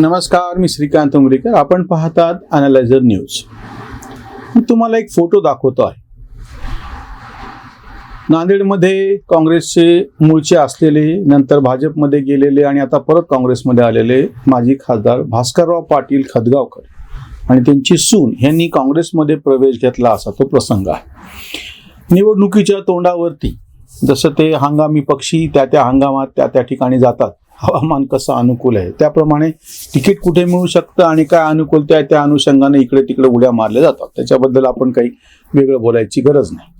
नमस्कार मी श्रीकांत उमरीकर आपण पाहतात अनालायझर न्यूज मी तुम्हाला एक फोटो दाखवतो आहे. नांदेडमध्ये काँग्रेसचे मूळचे असलेले नंतर भाजपमध्ये गेलेले आणि आता परत काँग्रेसमध्ये आलेले माजी खासदार भास्करराव पाटील खदगावकर आणि त्यांची सून यांनी काँग्रेसमध्ये प्रवेश घेतला असा तो प्रसंग आहे. निवडणुकीच्या तोंडावरती जसं ते हंगामी पक्षी त्या त्या हंगामात त्या त्या ठिकाणी जातात हवामान कसं अनुकूल आहे? त्याप्रमाणे तिकीट कुठे मिळू शकतं आणि काय अनुकूलता आहे त्या अनुषंगाने इकडे तिकडे उड्या मारल्या जातात. त्याच्याबद्दल आपण काही वेगळं बोलायची गरज नाही.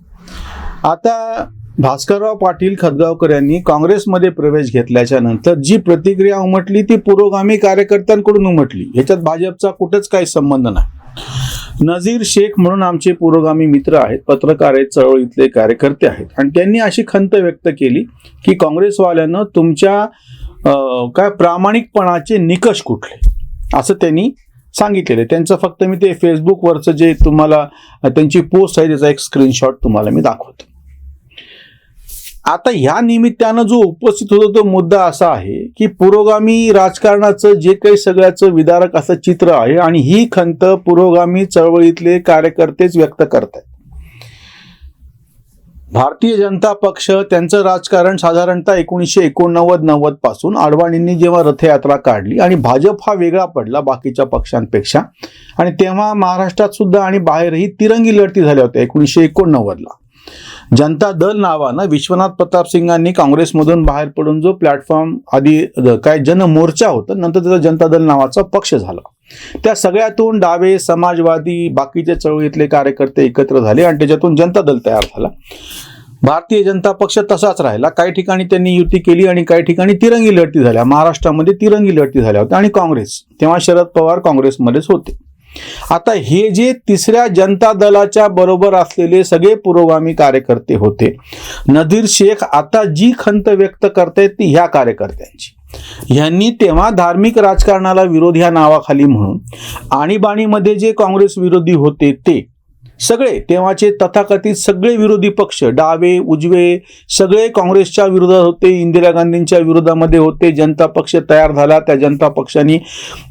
आता भास्करराव पाटील खदगावकर यांनी काँग्रेसमध्ये प्रवेश घेतल्याच्या नंतर जी प्रतिक्रिया उमटली ती पुरोगामी कार्यकर्त्यांकडून उमटली. ह्याच्यात भाजपचा कुठंच काही संबंध नाही. नझीर शेख म्हणून आमचे पुरोगामी मित्र आहेत पत्रकार आहेत चळवळीतले कार्यकर्ते आहेत. आणि त्यांनी अशी खंत व्यक्त केली की काँग्रेसवाल्यानं तुमच्या काय प्रामाणिकपणाचे निकष कुठले? असं त्यांनी सांगितलेलं आहे. त्यांचं फक्त मी ते फेसबुकवरचं जे तुम्हाला त्यांची पोस्ट आहे त्याचा एक स्क्रीनशॉट तुम्हाला मी दाखवतो. आता ह्या निमित्तानं जो उपस्थित होतो तो मुद्दा असा आहे की पुरोगामी राजकारणाचं जे काही सगळ्याचं विदारक असं चित्र आहे आणि ही खंत पुरोगामी चळवळीतले कार्यकर्तेच व्यक्त करत आहेत भारतीय जनता पक्ष त्यांचं राजकारण साधारणतः एकोणीसशे एकोणनव्वद नव्वदपासून आडवाणींनी जेव्हा रथयात्रा काढली आणि भाजप हा वेगळा पडला बाकीच्या पक्षांपेक्षा आणि तेव्हा महाराष्ट्रात सुद्धा आणि बाहेरही तिरंगी लढती झाल्या होत्या एकोणीसशे एकोणनव्वदला. जनता दल नावानं विश्वनाथ प्रताप सिंगांनी काँग्रेसमधून बाहेर पडून जो प्लॅटफॉर्म आधी काय जनमोर्चा होता नंतर त्याचा जनता दल नावाचा पक्ष झाला. त्या सगळ्यातून डावे समाजवादी बाकीचे चळवळीतले कार्यकर्ते एकत्र झाले आणि त्याच्यातून जनता दल तयार झाला. भारतीय जनता पक्ष तसाच राहिला. काही ठिकाणी त्यांनी युती केली आणि काही ठिकाणी तिरंगी लढती झाल्या. महाराष्ट्रामध्ये तिरंगी लढती झाल्या होत्या आणि काँग्रेस तेव्हा शरद पवार काँग्रेसमध्येच होते. आता हे जे तिसऱ्या जनता दलाच्या बरोबर असलेले सगळे पुरोगामी कार्यकर्ते होते नदीर शेख आता जी खंत व्यक्त करतायत ती ह्या कार्यकर्त्यांची. यांनी तेव्हा धार्मिक राजकारणाला विरोध ह्या नावाखाली म्हणून आणीबाणीमध्ये जे काँग्रेस विरोधी होते ते सगळे तेव्हाचे तथाकथित सगळे विरोधी पक्ष डावे उजवे सगळे काँग्रेसच्या विरोधात होते इंदिरा गांधींच्या विरोधामध्ये होते. जनता पक्ष तयार झाला. त्या जनता पक्षाने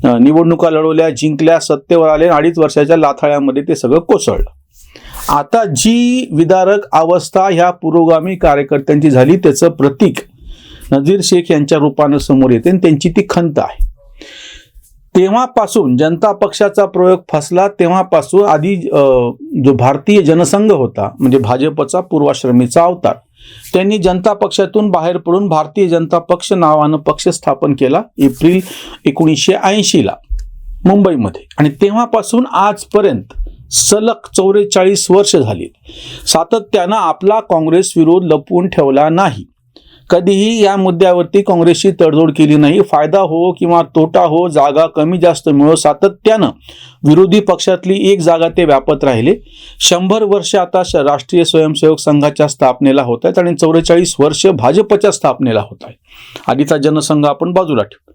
निवडणुका लढवल्या जिंकल्या सत्तेवर आले. अडीच वर्षाच्या लाथाळ्यामध्ये ते सगळं कोसळलं. आता जी विदारक अवस्था ह्या पुरोगामी कार्यकर्त्यांची झाली त्याचं प्रतीक नजीर शेख यांच्या रूपानं समोर येते आणि त्यांची ती खंत आहे. तेव्हापासून जनता पक्षाचा प्रयोग फसला तेव्हापासून आधी जो भारतीय जनसंघ होता म्हणजे भाजपचा पूर्वाश्रमीचा अवतार त्यांनी जनता पक्षातून बाहेर पडून भारतीय जनता पक्ष नावानं पक्ष स्थापन केला एप्रिल एकोणीसशे ऐंशीला मुंबईमध्ये. आणि तेव्हापासून आजपर्यंत सलग चौवेचाळीस वर्ष झाली सातत्यानं आपला काँग्रेस विरोध लपवून ठेवला नाही. कधीही या मुद्द्यावरती काँग्रेसची तडजोड केली नाही. फायदा हो किंवा तोटा हो जागा कमी जास्त मिळो सातत्यानं विरोधी पक्षातली एक जागा ते व्यापत राहिले. शंभर वर्ष आता राष्ट्रीय स्वयंसेवक संघाच्या स्थापनेला होत आहेत आणि चौवेचाळीस वर्ष भाजपच्या स्थापनेला होत आहे आधीचा जनसंघ आपण बाजूला ठेवू.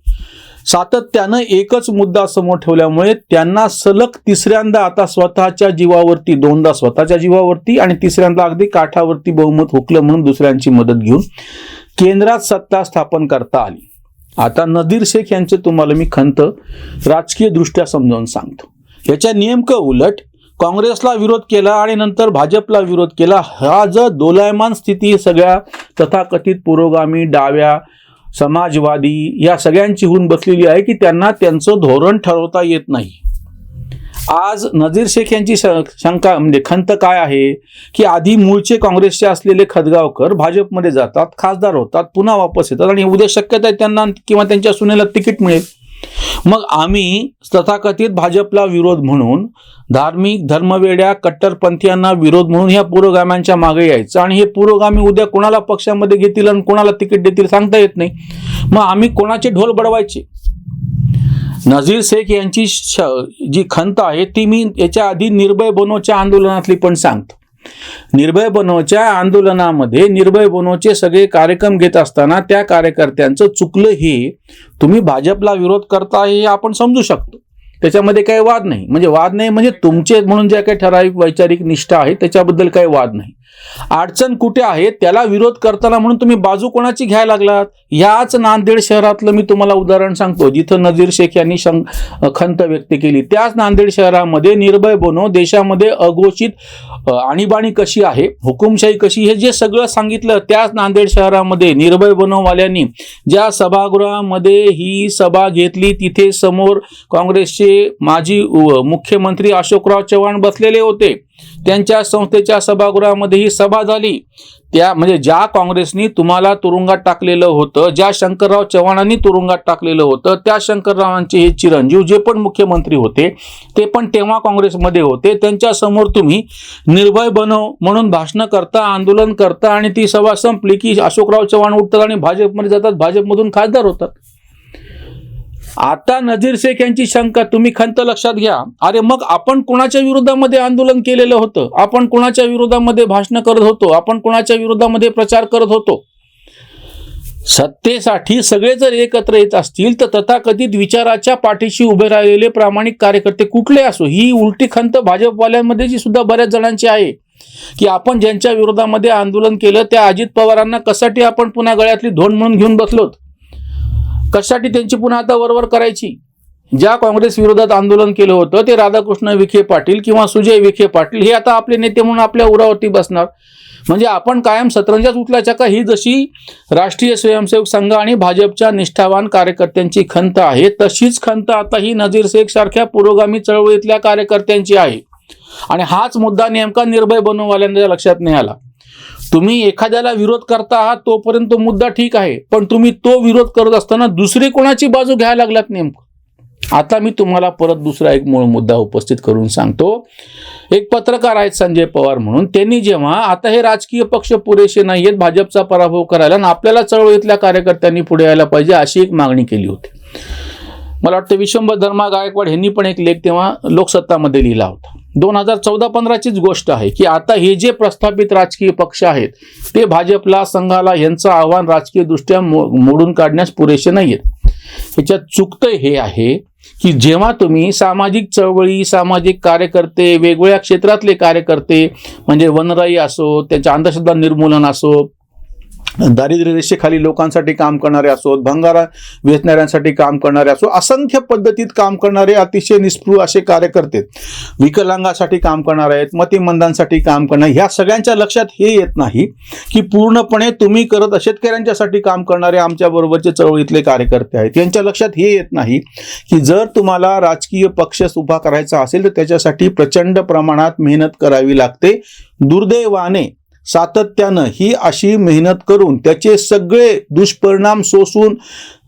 सातत्यानं एकच मुद्दा समोर ठेवल्यामुळे त्यांना सलग तिसऱ्यांदा आता स्वतःच्या जीवावरती दोनदा स्वतःच्या जीवावरती आणि तिसऱ्यांदा अगदी काठावरती बहुमत हुकलं म्हणून दुसऱ्यांची मदत घेऊन केंद्रात सत्ता स्थापन करता आली. आता नदीर शेख यांचे तुम्हाला मी खंत राजकीय दृष्ट्या समजावून सांगतो. याच्या नेमकं उलट काँग्रेसला विरोध केला आणि नंतर भाजपला विरोध केला हा जर दोलायमान स्थिती सगळ्या तथाकथित पुरोगामी डाव्या समाजवादी या सगळ्यांची होऊन बसलेली आहे की त्यांना त्यांचं धोरण ठरवता येत नाही. आज नजीर शेख यांची शंका म्हणजे खंत काय आहे? की आधी मूळचे काँग्रेसचे असलेले खदगावकर भाजपमध्ये जातात खासदार होतात पुन्हा वापस येतात आणि उद्या शक्यता आहे त्यांना किंवा त्यांच्या सुनेला तिकीट मिळेल. मग आम्ही तथाकथित भाजपला विरोध म्हणून धार्मिक धर्मवेड्या कट्टरपंथीयांना विरोध म्हणून ह्या पुरोगाम्यांच्या मागे यायचं आणि हे पुरोगामी उद्या कोणाला पक्षामध्ये घेतील आणि कोणाला तिकीट देतील सांगता येत नाही. मग आम्ही कोणाचे ढोल बडवायचे? नझीर शेख यांची श- जी खंत आहे ती मी याच्या आधी निर्भय बनोच्या आंदोलनातली पण सांगतो. निर्भय बनोच्या आंदोलनामध्ये निर्भय बनोचे सगळे कार्यक्रम घेत असताना त्या कार्यकर्त्यांचं चुकलं हे तुम्ही भाजपला विरोध करता हे आपण समजू शकतो. त्याच्यामध्ये काही वाद नाही. म्हणजे वाद नाही म्हणजे तुमचे म्हणून ज्या काही ठराविक वैचारिक निष्ठा आहे त्याच्याबद्दल काही वाद नाही. अडचण कुठे आहे त्याला विरोध करताना म्हणून तुम्ही बाजू कोणाची घ्यायला लागलात? ह्याच नांदेड शहरातलं मी तुम्हाला उदाहरण सांगतो जिथं नजीर शेख यांनी शं खंत व्यक्त केली. त्याच नांदेड शहरामध्ये निर्भय बनो देशामध्ये अघोषित आणीबाणी कशी आहे हुकुमशाही कशी हे जे सगळं सांगितलं त्याच नांदेड शहरामध्ये निर्भय बनोवाल्यांनी ज्या सभागृहामध्ये ही सभा घेतली तिथे समोर काँग्रेसचे माजी मुख्यमंत्री अशोकराव चव्हाण बसलेले होते. त्यांच्या संस्थेच्या सभागृहामध्ये ही सभा झाली. त्या म्हणजे ज्या काँग्रेसनी तुम्हाला तुरुंगात टाकलेलं होतं ज्या शंकरराव चव्हाणांनी तुरुंगात टाकलेलं होतं त्या शंकररावांचे हे चिरंजीव जे पण मुख्यमंत्री होते ते पण तेव्हा काँग्रेसमध्ये होते. त्यांच्यासमोर तुम्ही निर्भय बनव म्हणून भाषणं करता आंदोलन करता आणि ती सभा संपली की अशोकराव चव्हाण उठतात आणि भाजपमध्ये जातात. भाजपमधून खासदार होतात. आता नजीर शेख यांची शंका तुम्ही खंत लक्षात घ्या. अरे मग आपण कुणाच्या विरोधामध्ये आंदोलन केलेलं होतं? आपण कुणाच्या विरोधामध्ये भाषण करत होतो? आपण कुणाच्या विरोधामध्ये प्रचार करत होतो? सत्तेसाठी सगळे जर एकत्र येत असतील तर तथाकथित विचाराच्या पाठीशी उभे राहिलेले प्रामाणिक कार्यकर्ते कुठले असो? ही उलटी खंत भाजपवाल्यांमध्ये जी सुद्धा बऱ्याच जणांची आहे. की आपण ज्यांच्या विरोधामध्ये आंदोलन केलं त्या अजित पवारांना कसाठी आपण पुन्हा गळ्यातली धोंड म्हणून घेऊन बसलोत? कशासाठी त्यांची पुन्हा आता वरवर करायची? ज्या काँग्रेस विरोधात आंदोलन केलं होतं ते राधाकृष्ण विखे पाटील किंवा सुजय विखे पाटील हे आता आपले नेते म्हणून आपल्या उरावरती बसणार. म्हणजे आपण कायम सतरंजात उठल्याच्या का? ही जशी राष्ट्रीय स्वयंसेवक संघ आणि भाजपच्या निष्ठावान कार्यकर्त्यांची खंत आहे तशीच खंत आता ही नजीर शेख सारख्या पुरोगामी चळवळीतल्या कार्यकर्त्यांची आहे. आणि हाच मुद्दा नेमका निर्भय बनववाल्यांच्या लक्षात नाही आला. तुम्ही एखाद्याला विरोध करता आहात तोपर्यंत तो मुद्दा ठीक आहे. पण तुम्ही तो विरोध करत असताना दुसरी कोणाची बाजू घ्यायला लागलात नेमकं? आता मी तुम्हाला परत दुसरा एक मूळ मुद्दा उपस्थित करून सांगतो. एक पत्रकार आहेत संजय पवार म्हणून. त्यांनी जेव्हा आता हे राजकीय पक्ष पुरेसे नाही आहेत भाजपचा पराभव करायला आणि आपल्याला चळवळीतल्या कार्यकर्त्यांनी पुढे यायला पाहिजे अशी एक मागणी केली होती. मला वाटतं विश्वंभर धर्मा गायकवाड यांनी पण एक लेख तेव्हा लोकसत्तामध्ये लिहिला होता. दोन हजार चौदा पंधराचीच गोष्ट आहे की आता हे जे प्रस्थापित राजकीय पक्ष आहेत ते भाजपला संघाला यांचं आव्हान राजकीयदृष्ट्या मो मोडून काढण्यास पुरेसे नाही आहेत ह्याच्यात चुकतं हे आहे की जेव्हा तुम्ही सामाजिक चळवळी सामाजिक कार्यकर्ते वेगवेगळ्या क्षेत्रातले कार्यकर्ते म्हणजे वनराई असो त्याच्या अंधश्रद्धा निर्मूलन असो दारिद्र्य रेषेखाली लोकांसाठी काम करणारे असोत भंगारा वेचणाऱ्यांसाठी काम करणारे असो असंख्य पद्धतीत काम करणारे अतिशय निस्पृह असे कार्यकर्ते विकलांगासाठी काम करणारे आहेत मतिमंदांसाठी काम करणार ह्या सगळ्यांच्या लक्षात हे येत नाही की पूर्णपणे तुम्ही करत शेतकऱ्यांच्यासाठी काम करणारे आमच्या बरोबरचे चळवळीतले कार्यकर्ते आहेत. यांच्या लक्षात हे येत नाही की जर तुम्हाला राजकीय पक्ष उभा करायचा असेल तर त्याच्यासाठी प्रचंड प्रमाणात मेहनत करावी लागते. दुर्दैवाने सातत्यानं ही अशी मेहनत करून त्याचे सगळे दुष्परिणाम सोसून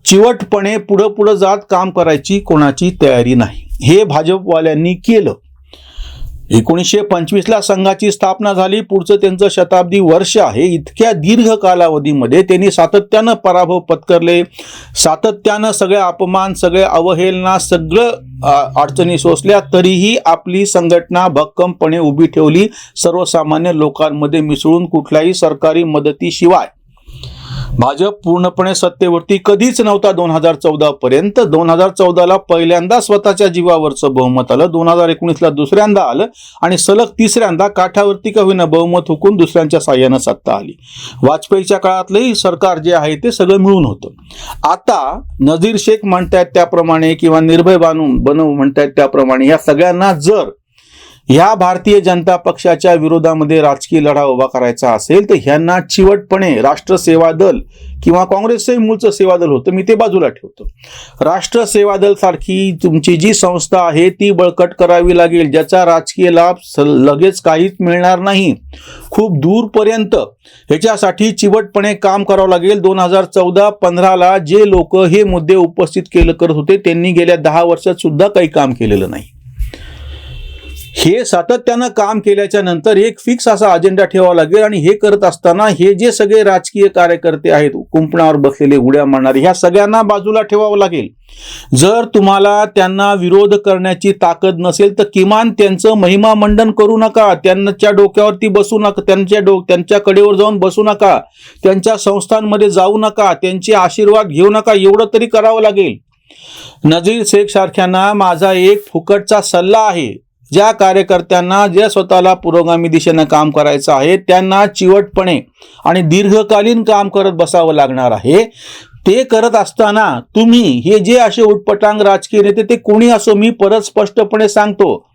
चिवटपणे पुढं पुढं जात काम करायची कोणाची तयारी नाही. हे भाजपवाल्यांनी केलं. एकोणीसशे पंचवीसला संघाची स्थापना झाली. पुढचं त्यांचं शताब्दी वर्ष आहे. इतक्या दीर्घ कालावधीमध्ये त्यांनी सातत्यानं पराभव पत्करले. सातत्यानं सगळे अपमान सगळे अवहेलना सगळं अडचणी सोसल्या. तरीही आपली संघटना भक्कमपणे उभी ठेवली. सर्वसामान्य लोकांमध्ये मिसळून कुठल्याही सरकारी मदतीशिवाय भाजप पूर्णपणे सत्तेवरती कधीच नव्हता दोन हजार चौदा पर्यंत. दोन हजार चौदाला पहिल्यांदा स्वतःच्या जीवावरचं बहुमत आलं. दोन हजार एकोणीसला दुसऱ्यांदा आलं. आणि सलग तिसऱ्यांदा काठावरती का होईना बहुमत हुकून दुसऱ्यांच्या साह्यानं सत्ता आली. वाजपेयीच्या काळातलंही सरकार जे आहे ते सगळं मिळून होतं. आता नजीर शेख म्हणतायत त्याप्रमाणे किंवा निर्भय बानू बनव म्हणतायत त्याप्रमाणे या सगळ्यांना जर ह्या भारतीय जनता पक्षाच्या विरोधामध्ये राजकीय लढा उभा करायचा असेल तर ह्यांना चिवटपणे राष्ट्र सेवा दल किंवा काँग्रेसचंही मूळचं सेवा दल होतं मी ते बाजूला ठेवतो. राष्ट्र सेवा दल सारखी तुमची जी संस्था आहे ती बळकट करावी लागेल ज्याचा राजकीय लाभ स- लगेच काहीच मिळणार नाही. खूप दूरपर्यंत ह्याच्यासाठी चिवटपणे काम करावं लागेल. दोन हजार चौदा पंधराला जे लोक हे मुद्दे उपस्थित केलं करत होते त्यांनी गेल्या दहा वर्षात सुद्धा काही काम केलेलं नाही. हे सातत्यानं काम केल्याच्यानंतर एक फिक्स असा अजेंडा ठेवावा लागेल आणि हे करत असताना हे जे सगळे राजकीय कार्यकर्ते आहेत कुंपणावर बसलेले उड्या मारणारे ह्या सगळ्यांना बाजूला ठेवावं लागेल. जर तुम्हाला त्यांना विरोध करण्याची ताकद नसेल तर किमान त्यांचं महिमा मंडन करू नका. त्यांच्या डोक्यावरती बसू नका. त्यांच्या डो त्यांच्या कडेवर जाऊन बसू नका. त्यांच्या संस्थांमध्ये जाऊ नका. त्यांचे आशीर्वाद घेऊ नका. एवढं तरी करावं लागेल. नजीर शेख सारख्यांना माझा एक फुकटचा सल्ला आहे. ज्या कार्यकर्त्यांना जे स्वतःला पुरोगामी दिशेनं काम करायचं आहे त्यांना चिवटपणे आणि दीर्घकालीन काम करत बसावं लागणार आहे. ते करत असताना तुम्ही हे जे असे उटपटांग राजकीय नेते ते कोणी असो मी परत स्पष्टपणे सांगतो.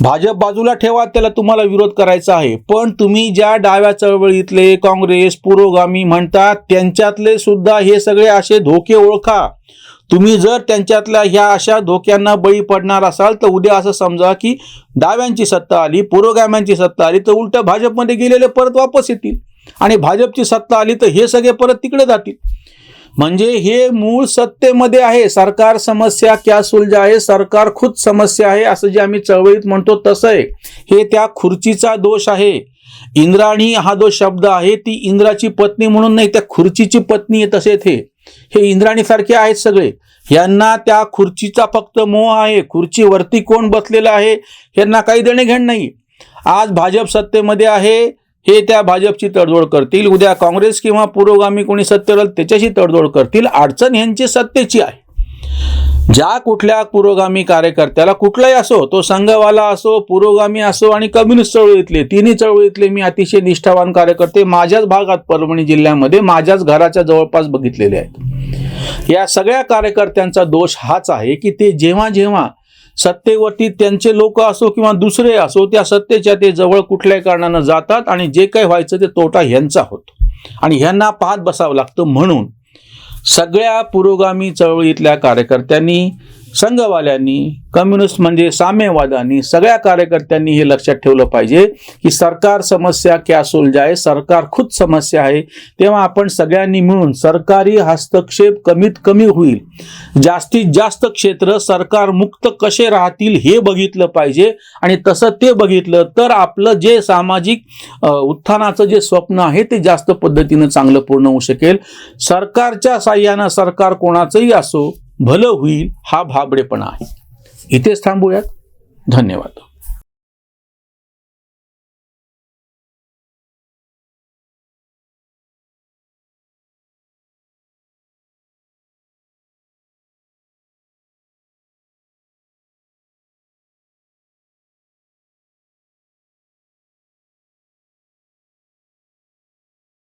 भाजप बाजूला ठेवा त्याला तुम्हाला विरोध करायचा आहे. पण तुम्ही ज्या डाव्या चळवळीतले काँग्रेस पुरोगामी म्हणतात त्यांच्यातले सुद्धा हे सगळे असे धोके ओळखा. तुम्ही जर त्यांच्यातल्या ह्या अशा धोक्यांना बळी पडणार असाल तर उद्या असं समजा की डाव्यांची सत्ता आली पुरोगाम्यांची सत्ता आली तर उलट भाजपमध्ये गेलेले परत वापस येतील. आणि भाजपची सत्ता आली तर हे सगळे परत तिकडे जातील. म्हणजे हे मूळ सत्तेमध्ये आहे. सरकार समस्या क्या सुलझा आहे? सरकार खुद समस्या आहे असं जे आम्ही चळवळीत म्हणतो तसं आहे. हे त्या खुर्चीचा दोष आहे. इंद्राणी हा जो शब्द आहे ती इंद्राची पत्नी म्हणून नाही त्या खुर्चीची पत्नी आहे तसेच हे. हे इंद्राणीसारखे आहेत सगळे. यांना त्या खुर्चीचा फक्त मोह आहे. खुर्चीवरती कोण बसलेला आहे यांना काही देणे घेण नाही. आज भाजप सत्तेमध्ये आहे हे त्या भाजपची तडजोड करतील. उद्या काँग्रेस किंवा पुरोगामी कोणी सत्तेवर त्याच्याशी तडजोड करतील. अडचण यांची सत्तेची आहे. ज्या कुठल्या पुरोगामी कार्यकर्त्याला कुठलाही असो तो संघवाला असो पुरोगामी असो आणि कम्युनिस्ट चळवळीतले तिन्ही चळवळीतले मी अतिशय निष्ठावान कार्यकर्ते माझ्याच भागात परभणी जिल्ह्यामध्ये माझ्याच घराच्या जवळपास बघितलेले आहेत. या सगळ्या कार्यकर्त्यांचा दोष हाच आहे की ते जेव्हा जेव्हा सत्तेवरती त्यांचे लोक असो किंवा दुसरे असो त्या सत्तेच्या ते जवळ कुठल्याही कारणानं जातात आणि जे काही व्हायचं ते तोटा ह्यांचा होतो. आणि ह्यांना पाहत बसावं लागतं म्हणून सगळ्या पुरोगामी चळवळीतल्या कार्यकर्त्यांनी संघवाल्यांनी कम्युनिस्ट म्हणजे साम्यवादांनी सगळ्या कार्यकर्त्यांनी हे लक्षात ठेवलं पाहिजे की सरकार समस्या क्या सुलझाय सरकार खुद समस्या आहे. तेव्हा आपण सगळ्यांनी मिळून सरकारी हस्तक्षेप कमीत कमी होईल. जास्तीत जास्त क्षेत्र सरकार मुक्त कसे राहतील हे बघितलं पाहिजे आणि तसं ते बघितलं तर आपलं जे सामाजिक उत्थानाचं जे स्वप्न आहे ते जास्त पद्धतीनं चांगलं पूर्ण होऊ शकेल. सरकारच्या साह्यानं सरकार कोणाचंही असो भलं होईल हा भाबडेपणा आहे. इथेच थांबूयात. धन्यवाद.